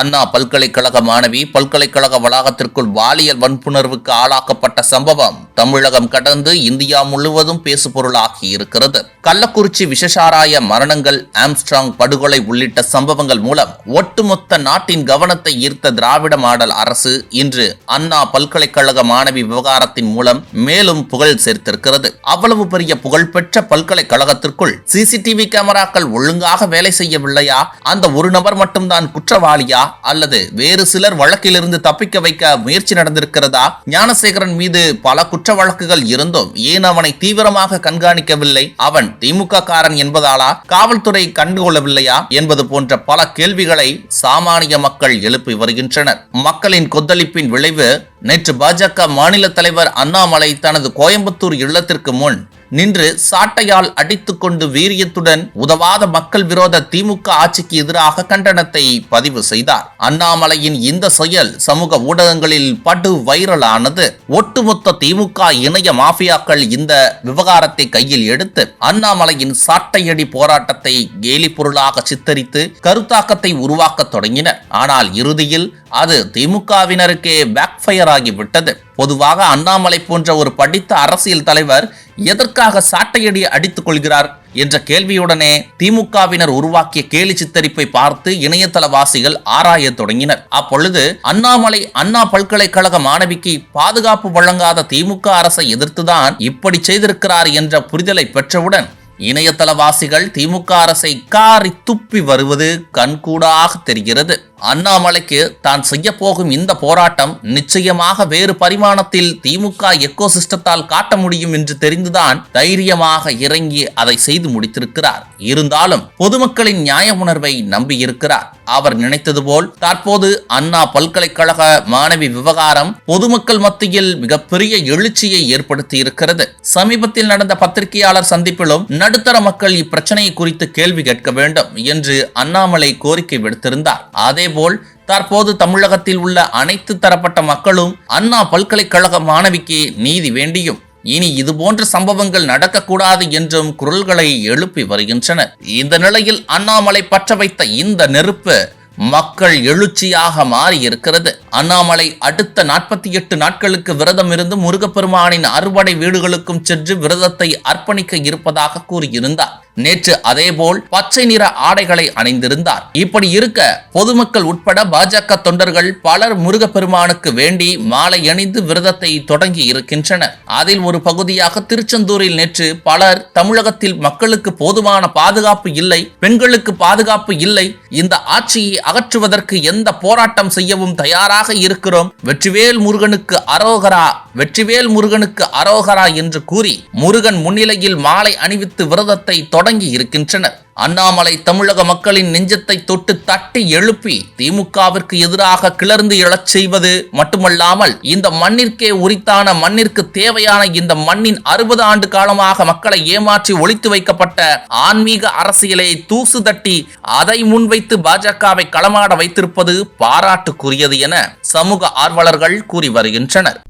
அண்ணா பல்கலைக்கழக மாணவி பல்கலைக்கழக வளாகத்திற்குள் பாலியல் வன்புணர்வுக்கு ஆளாக்கப்பட்ட சம்பவம் தமிழகம் கடந்து இந்தியா முழுவதும் பேசுபொருளாகி இருக்கிறது. கள்ளக்குறிச்சி விஷசாராய மரணங்கள் ஆம்ஸ்ட்ராங் படுகொலை உள்ளிட்ட சம்பவங்கள் மூலம் ஒட்டுமொத்த நாட்டின் கவனத்தை ஈர்த்த திராவிட மாடல் அரசு இன்று அண்ணா பல்கலைக்கழக மாணவி விவகாரத்தின் மூலம் மேலும் புகழ் சேர்த்திருக்கிறது. அவ்வளவு பெரிய புகழ்பெற்ற பல்கலைக்கழகத்திற்குள் சிசிடிவி கேமராக்கள் ஒழுங்காக வேலை செய்யவில்லையா? அந்த ஒரு நபர் மட்டும்தான் குற்றவாளியா? அல்லது வேறு சிலர் வழக்கிலிருந்து தப்பிக்க வைக்க முயற்சி நடந்திருக்கிறதா? ஞானசேகரன் மீது பல குற்ற வழக்குகள் இருந்தும் ஏன் அவனை தீவிரமாக கண்காணிக்கவில்லை? அவன் திமுக காரன் என்பதாலா? காவல்துறை கண்டுகொள்ளவில்லையா? என்பது போன்ற பல கேள்விகளை சாமானிய மக்கள் எழுப்பி வருகின்றனர். மக்களின் கொந்தளிப்பின் விளைவு நேற்று பாஜக மாநில தலைவர் அண்ணாமலை தனது கோயம்புத்தூர் இல்லத்திற்கு முன் நின்று சாட்டையால் அடித்துக்கொண்டு வீரியத்துடன் உதவாத மக்கள் விரோத திமுக ஆட்சிக்கு எதிராக கண்டனத்தை பதிவு செய்தார். அண்ணாமலையின் இந்த செயல் சமூக ஊடகங்களில் படு வைரலானது. ஒட்டுமொத்த திமுக இணைய மாஃபியாக்கள் இந்த விவகாரத்தை கையில் எடுத்து அண்ணாமலையின் சாட்டையடி போராட்டத்தை கேலி பொருளாக சித்தரித்து கருத்தாக்கத்தை உருவாக்க தொடங்கினர். ஆனால் இறுதியில் அது திமுகவினருக்கே பேக்ஃபயர் ஆகிவிட்டது. பொதுவாக அண்ணாமலை போன்ற ஒரு படித்த அரசியல் தலைவர் எதற்காக சாட்டையடி அடித்துக் கொள்கிறார் என்ற கேள்வியுடனே திமுகவினர் உருவாக்கிய கேலி சித்தரிப்பை பார்த்து இணையதளவாசிகள் ஆராயத் தொடங்கினர். அப்பொழுது அண்ணாமலை அண்ணா பல்கலைக்கழக மாணவிக்கு பாதுகாப்பு வழங்காத திமுக அரசை எதிர்த்துதான் இப்படி செய்திருக்கிறார் என்ற புரிதலை பெற்றவுடன் இணையதளவாசிகள் திமுக அரசை காரி துப்பி வருவது கண்கூடாக தெரிகிறது. அண்ணாமலைக்கு தான் செய்ய போகும் இந்த போராட்டம் நிச்சயமாக வேறு பரிமாணத்தில் திமுக எக்கோ சிஸ்டத்தால் காட்ட முடியும் என்று தெரிந்துதான் தைரியமாக இறங்கி அதை செய்து முடித்திருக்கிறார். இருந்தாலும் பொதுமக்களின் நியாய உணர்வை நம்பியிருக்கிறார். அவர் நினைத்தது போல் தற்போது அண்ணா பல்கலைக்கழக மாணவி விவகாரம் பொதுமக்கள் மத்தியில் மிகப்பெரிய எழுச்சியை ஏற்படுத்தி இருக்கிறது சமீபத்தில் நடந்த பத்திரிகையாளர் சந்திப்பிலும் நடுத்தர மக்கள் இப்பிரச்சனையை குறித்து கேள்வி கேட்க வேண்டும் என்று அண்ணாமலை கோரிக்கை விடுத்திருந்தார். அதேபோல் தற்போது தமிழகத்தில் உள்ள அனைத்து தரப்பட்ட மக்களும் அண்ணா பல்கலைக்கழக மாணவிக்கு நீதி வேண்டியும் இனி இதுபோன்ற சம்பவங்கள் நடக்கக்கூடாது என்றும் குரல்களை எழுப்பி வருகின்றனர். இந்த நிலையில் அண்ணாமலை பற்ற வைத்த இந்த நெருப்பு மக்கள் எழுச்சியாக மாறி இருக்கிறது அண்ணாமலை அடுத்த நாற்பத்தி எட்டு நாட்களுக்கு விரதம் இருந்து முருகப்பெருமானின் அறுவடை வீடுகளுக்கும் சென்று விரதத்தை அர்ப்பணிக்க இருப்பதாக கூறியிருந்தார். நேற்று அதேபோல் பச்சை நிற ஆடைகளை அணிந்திருந்தார். இப்படி இருக்க பொதுமக்கள் உட்பட பாஜக தொண்டர்கள் பலர் முருகப்பெருமானுக்கு வேண்டி மாலை அணிந்து விரதத்தை தொடங்கி இருக்கின்றனர். அதில் ஒரு பகுதியாக திருச்செந்தூரில் நேற்று பலர் தமிழகத்தில் மக்களுக்கு போதுமான பாதுகாப்பு இல்லை பெண்களுக்கு பாதுகாப்பு இல்லை இந்த ஆட்சியை அகற்றுவதற்கு எந்த போராட்டம் செய்யவும் தயாராக இருக்கிறோம். வெற்றிவேல் முருகனுக்கு அரோகரா வெற்றிவேல் முருகனுக்கு அரோகரா என்று கூறி முருகன் முன்னிலையில் மாலை அணிவித்து விரதத்தை தொடங்கி இருக்கின்றனர். அண்ணாமலை தமிழக மக்களின் நெஞ்சத்தை தொட்டு தட்டி எழுப்பி திமுகவிற்கு எதிராக கிளர்ந்து எழச் செய்வது மட்டுமல்லாமல் இந்த மண்ணிற்கே உரித்தான மண்ணிற்கு தேவையான இந்த மண்ணின் அறுபது ஆண்டு காலமாக மக்களை ஏமாற்றி ஒழித்து வைக்கப்பட்ட ஆன்மீக அரசியலை தூசு தட்டி அதை முன்வைத்து பாஜகவை களமாட வைத்திருப்பது பாராட்டுக்குரியது என சமூக ஆர்வலர்கள் கூறி வருகின்றனர்.